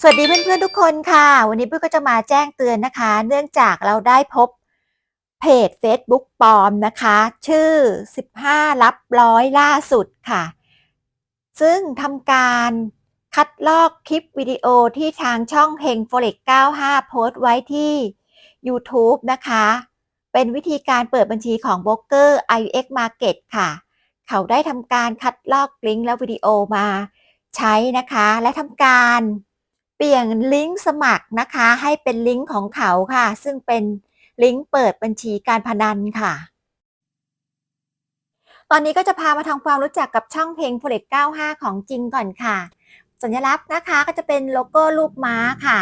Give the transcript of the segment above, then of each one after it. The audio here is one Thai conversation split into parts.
สวัสดีเพื่อนๆทุกคนค่ะ วันนี้ปุ้ยก็จะมาแจ้งเตือนนะคะ เนื่องจากเราได้พบเพจ Facebook ปลอมนะคะ ชื่อ 15ลับร้อยล่าสุดค่ะ ซึ่งทำการคัดลอกคลิปวิดีโอที่ทางช่องเฮง Forex 95 โพสต์ไว้ที่ YouTube นะคะ เป็นวิธีการเปิดบัญชีของโบรกเกอร์ IUX Market ค่ะ เขาได้ทำการคัดลอกลิงก์และวิดีโอมาใช้นะคะ และทำการ เปลี่ยนลิงก์สมัครนะคะ ให้เป็นลิงก์ของเขาค่ะ ซึ่งเป็นลิงก์เปิดบัญชีการพนันค่ะ ตอนนี้ก็จะพามาทำความรู้จักกับช่องเพลง Forex 95 ของจริงก่อนค่ะ สัญลักษณ์นะคะก็จะเป็นโลโก้รูปม้าค่ะ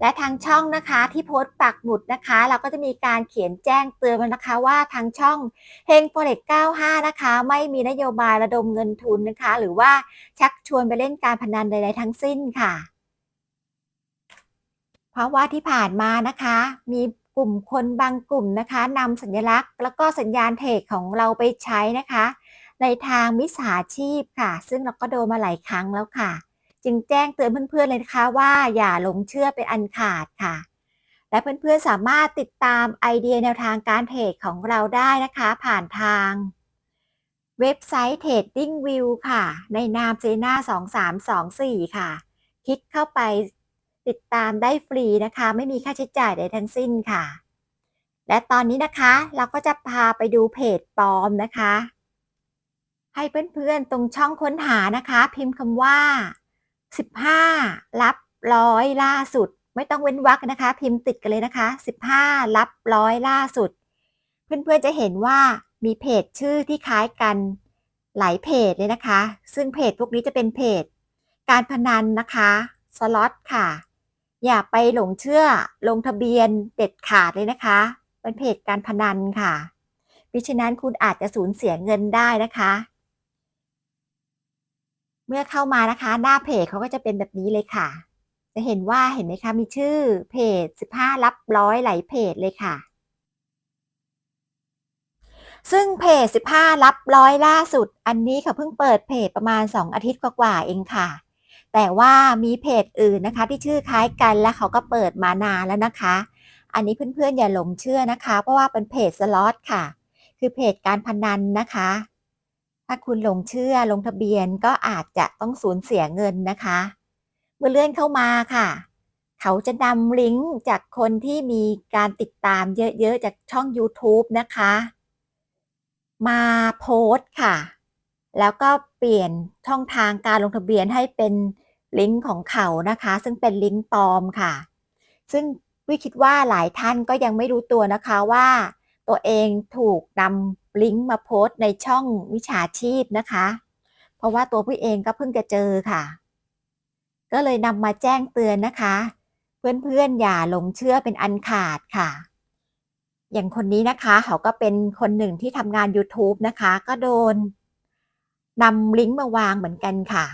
และทางช่องนะคะที่โพสต์ปักหมุดนะคะ เราก็จะมีการเขียนแจ้งเตือนนะคะว่าทางช่องเฮง Forex 95 นะคะ ไม่มีนโยบายระดมเงินทุนนะคะ หรือว่าชักชวนไปเล่นการพนันใดๆทั้งสิ้นค่ะ เพราะว่าที่ผ่านมานะคะ มีกลุ่มคนบางกลุ่มนะคะนำสัญลักษณ์ แล้วก็สัญญาณเทรดของเราไปใช้นะคะ ในทางมิจฉาชีพค่ะ ซึ่งเราก็โดนมาหลายครั้งแล้วค่ะ จึงแจ้งเตือนเพื่อนๆเลยนะคะว่าอย่าหลงเชื่อเป็นอันขาดค่ะ และเพื่อนๆสามารถติดตามไอเดียแนวทางการเทรดของเราได้นะคะ ผ่านทาง เว็บไซต์ Trading View ค่ะ ในนามเจน่า2324 ค่ะ คลิกเข้าไป ติดตามได้ฟรีนะคะ ไม่มีค่าใช้จ่ายใดทั้งสิ้นค่ะ และตอนนี้นะคะเราก็จะพาไปดูเพจปลอมนะคะ ให้เพื่อนๆตรงช่องค้นหานะคะ พิมพ์คำว่า 15 รับร้อยล่าสุด ไม่ต้องเว้นวรรคนะคะ พิมพ์ติดกันเลยนะคะ 15 รับร้อยล่าสุด เพื่อนๆจะเห็นว่ามีเพจชื่อที่คล้ายกันหลายเพจเลยนะคะ ซึ่งเพจพวกนี้จะเป็นเพจ การพนันนะคะ สล็อตค่ะ อย่าไปหลงเชื่อลงทะเบียนเด็ดขาดเลยนะคะ เป็นเพจการพนันค่ะมิฉะนั้นคุณอาจจะสูญเสียเงินได้นะคะ เมื่อเข้ามานะคะ หน้าเพจเขาก็จะเป็นแบบนี้เลยค่ะ จะเห็นว่าเห็นไหมคะมีชื่อเพจ 15 รับร้อยไหลเพจเลยค่ะ ซึ่งเพจ 15 รับร้อยล่าสุด อันนี้เขาเพิ่งเปิดเพจประมาณ 2 อาทิตย์กว่าๆเองค่ะ แต่ว่ามีเพจอื่นนะคะ ที่ชื่อคล้ายกันและเขาก็เปิดมานานแล้วนะคะ อันนี้เพื่อนๆอย่าหลงเชื่อนะคะ เพราะว่าเป็นเพจสล็อตค่ะ คือเพจการพนันนะคะ ถ้าคุณหลงเชื่อลงทะเบียนก็อาจจะต้องสูญเสียเงินนะคะ เมื่อเลื่อนเข้ามาค่ะ เขาจะนำลิงก์จากคนที่มีการติดตามเยอะๆ จากช่อง YouTube นะคะ มาโพสต์ค่ะ แล้วก็เปลี่ยนช่องทางการลงทะเบียนให้เป็น ลิงก์ของเขานะคะ ซึ่งเป็นลิงก์ปลอมค่ะ ซึ่งวิคิดว่าหลายท่านก็ยังไม่รู้ตัวนะคะว่า ตัวเองถูกนำลิงก์มาโพสต์ในช่องวิชาชีพนะคะ เพราะว่าตัวพี่เองก็เพิ่งจะเจอค่ะ ก็เลยนำมาแจ้งเตือนนะคะ เพื่อนๆอย่าหลงเชื่อเป็นอันขาดค่ะ อย่างคนนี้นะคะเขาก็เป็นคนหนึ่งที่ทำงาน YouTube นะคะ ก็โดนนำลิงก์มาวางเหมือนกันค่ะ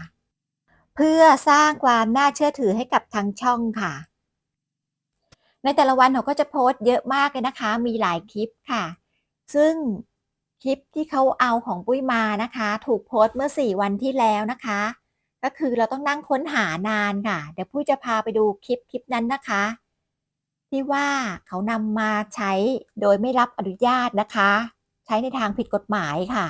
เพื่อสร้างความน่าเชื่อถือให้กับทางช่องค่ะ ในแต่ละวันเขาก็จะโพสต์เยอะมากเลยนะคะ มีหลายคลิปค่ะ ซึ่งคลิปที่เขาเอาของปุ้ยมานะคะ ถูกโพสต์เมื่อ 4 วันที่แล้วนะคะ ก็คือเราต้องนั่งค้นหานานค่ะ เดี๋ยวปุ้ยจะพาไปดูคลิปคลิปนั้นนะคะ ที่ว่าเขานำมาใช้โดยไม่รับอนุญาตนะคะ ใช้ในทางผิดกฎหมายค่ะ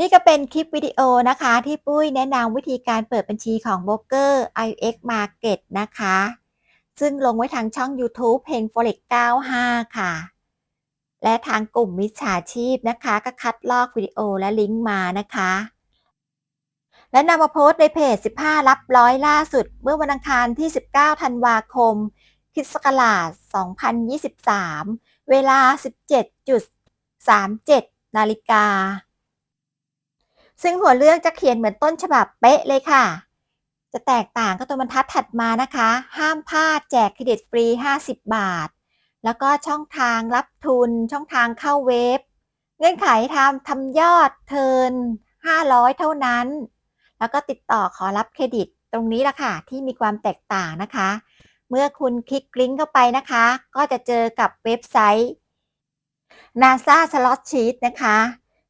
นี่ก็เป็นคลิปวิดีโอนะคะ ที่ปุ้ยแนะนำวิธีการเปิดบัญชีของโบรกเกอร์ IX Market นะคะ ซึ่งลงไว้ทางช่อง YouTube เพลง Forex 95 ค่ะ และทางกลุ่มมิจฉาชีพนะคะ ก็คัดลอกวิดีโอและลิงก์มานะคะ และนำมาโพสต์ในเพจ 15 รับร้อยล่าสุด เมื่อวันอังคารที่ 19 ธันวาคมคริสต์ศักราช2023 เวลา 17.37 นาฬิกา ซึ่งหัวเรื่องจะเขียนเหมือนต้นฉบับเป๊ะเลยค่ะ จะแตกต่างก็ตัวบรรทัดถัดมานะคะ ห้ามพลาดแจกเครดิตฟรี 50 บาท แล้วก็ช่องทางรับทุน ช่องทางเข้าเว็บ เงื่อนไขทำทำยอดเทิน 500 เท่านั้น แล้วก็ติดต่อขอรับเครดิตตรงนี้ละค่ะ ที่มีความแตกต่างนะคะ เมื่อคุณคลิกลิงก์เข้าไปนะคะ ก็จะเจอกับเว็บไซต์ NASA Slot Sheet นะคะ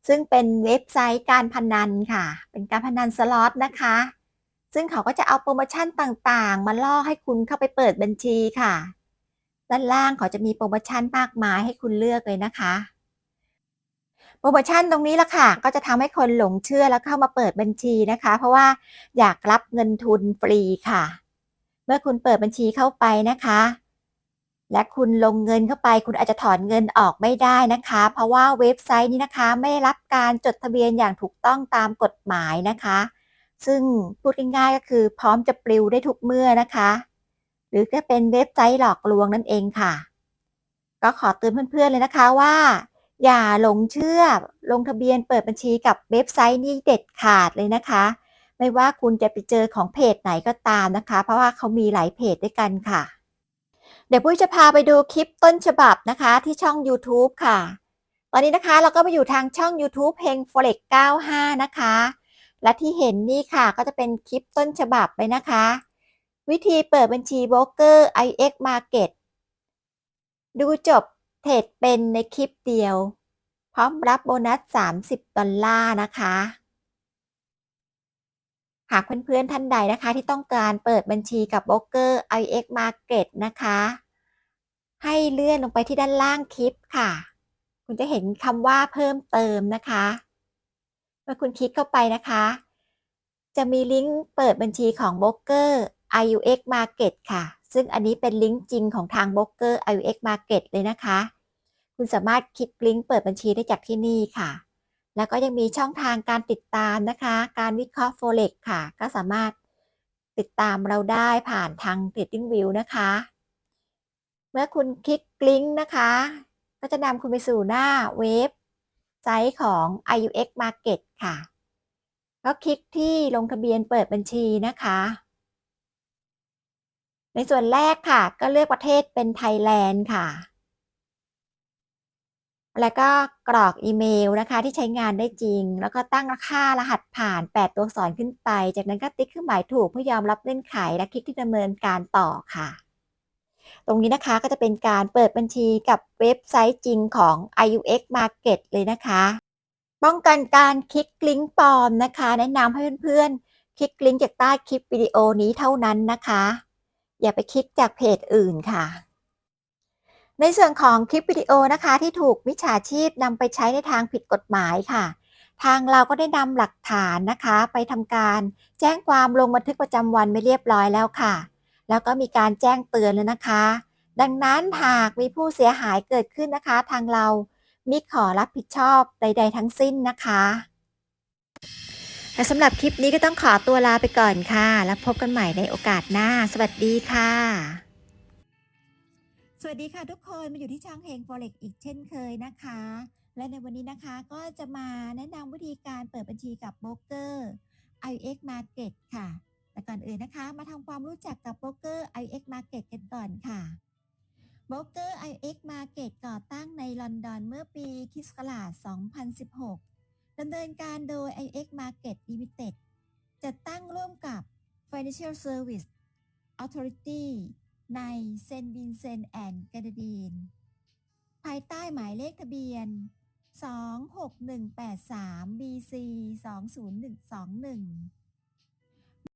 ซึ่งเป็นเว็บไซต์การพนันค่ะ เป็นการพนันสล็อตนะคะ ซึ่งเขาก็จะเอาโปรโมชั่นต่างๆ มาล่อให้คุณเข้าไปเปิดบัญชีค่ะ ด้านล่างเขาจะมีโปรโมชั่นมากมายให้คุณเลือกเลยนะคะ โปรโมชั่นตรงนี้ละค่ะ ก็จะทำให้คนหลงเชื่อแล้วเข้ามาเปิดบัญชีนะคะ เพราะว่าอยากรับเงินทุนฟรีค่ะ เมื่อคุณเปิดบัญชีเข้าไปนะคะ และคุณลงเงินเข้าไป คุณอาจจะถอนเงินออกไม่ได้นะคะ เพราะว่าเว็บไซต์นี้นะคะไม่รับการจดทะเบียนอย่างถูกต้องตามกฎหมายนะคะ ซึ่งพูดง่ายๆก็คือพร้อมจะปลิวได้ทุกเมื่อนะคะ หรือก็เป็นเว็บไซต์หลอกลวงนั่นเองค่ะ ก็ขอเตือนเพื่อนๆเลยนะคะว่า อย่าหลงเชื่อลงทะเบียนเปิดบัญชีกับเว็บไซต์นี้เด็ดขาดเลยนะคะ ไม่ว่าคุณจะไปเจอของเพจไหนก็ตามนะคะ เพราะว่าเขามีหลายเพจด้วยกันค่ะ เดี๋ยวปุ้ยจะพาไปดูคลิปต้นฉบับนะคะที่ช่อง YouTube ค่ะ ตอนนี้นะคะเราก็มาอยู่ทางช่อง YouTube เพลง Forex 95 นะคะ และที่เห็นนี่ค่ะก็จะเป็นคลิปต้นฉบับไปนะคะ วิธีเปิดบัญชีโบรกเกอร์ IX Market ดูจบเทรดเป็นในคลิปเดียว พร้อมรับโบนัส 30 ดอลลาร์นะคะ หากเพื่อนๆท่านใดนะคะ ที่ต้องการเปิดบัญชีกับโบรกเกอร์ IX Market นะคะ ให้เลื่อนลงไปที่ด้านล่างคลิปค่ะ คุณจะเห็นคำว่าเพิ่มเติมนะคะเมื่อคุณคลิกเข้าไปนะคะ จะมีลิงก์เปิดบัญชีของโบรกเกอร์ IUX Market ค่ะ ซึ่งอันนี้เป็นลิงก์จริงของทางโบรกเกอร์ IUX Market เลยนะคะ คุณสามารถคลิกลิงก์เปิดบัญชีได้จากที่นี่ค่ะ แล้วก็ยังมีช่องทางการติดตามนะคะ การวิเคราะห์ Forex ค่ะ ก็สามารถติดตามเราได้ผ่านทาง TradingView นะคะ เมื่อคุณคลิกลิงก์นะคะ ก็จะนำคุณไปสู่หน้าเว็บไซต์ของ IUX Market ค่ะ ก็คลิกที่ลงทะเบียนเปิดบัญชีนะคะ ในส่วนแรกค่ะ ก็เลือกประเทศเป็นไทยแลนด์ค่ะ แล้วก็กรอกอีเมลนะคะที่ใช้งานได้จริง แล้วก็ตั้งค่ารหัสผ่าน 8 ตัวอักษรขึ้นไป จากนั้นก็ติ๊กเครื่องหมายถูกเพื่อยอมรับเงื่อนไข และคลิกที่ดำเนินการต่อค่ะ ตรงนี้นะคะก็จะเป็นการเปิดบัญชีกับเว็บไซต์จริงของ IUX Market เลยนะคะ ป้องกันการคลิกลิงก์ปลอมนะคะ แนะนำให้เพื่อนๆ คลิกลิงก์จากใต้คลิปวิดีโอนี้เท่านั้นนะคะ อย่าไปคลิกจากเพจอื่นค่ะ ในส่วนของคลิปวิดีโอนะคะที่ถูกมิจฉาชีพนำไปใช้ในทางผิดกฎหมายค่ะ ทางเราก็ได้นำหลักฐานนะคะ ไปทำการแจ้งความลงบันทึกประจำวันไม่เรียบร้อยแล้วค่ะ แล้วก็มีการแจ้งเตือนแล้วนะคะ ดังนั้นหากมีผู้เสียหายเกิดขึ้นนะคะ ทางเรามิขอรับผิดชอบใด ๆ ทั้งสิ้นนะคะและสำหรับคลิปนี้ก็ต้องขอตัวลาไปก่อนค่ะ แล้วพบกันใหม่ในโอกาสหน้า สวัสดีค่ะ สวัสดีค่ะทุกคนมาอยู่ที่ช่องเฮง Forex อีกเช่นเคยนะคะ และในวันนี้นะคะก็จะมาแนะนำวิธีการเปิดบัญชีกับโบรกเกอร์ IX Market ค่ะ แต่ก่อนอื่นนะคะ มาทำความรู้จักกับโบรกเกอร์ IX Market กันก่อนค่ะโบรกเกอร์ IX Market ก่อตั้งในลอนดอนเมื่อปีคิสกราช2016ดำเนินการโดย IX Market Limited จัดตั้งร่วมกับ Financial Service Authority ในเซนต์วินเซนแอนกรนาดีน ภายใต้หมายเลขทะเบียน 26183 BC 20121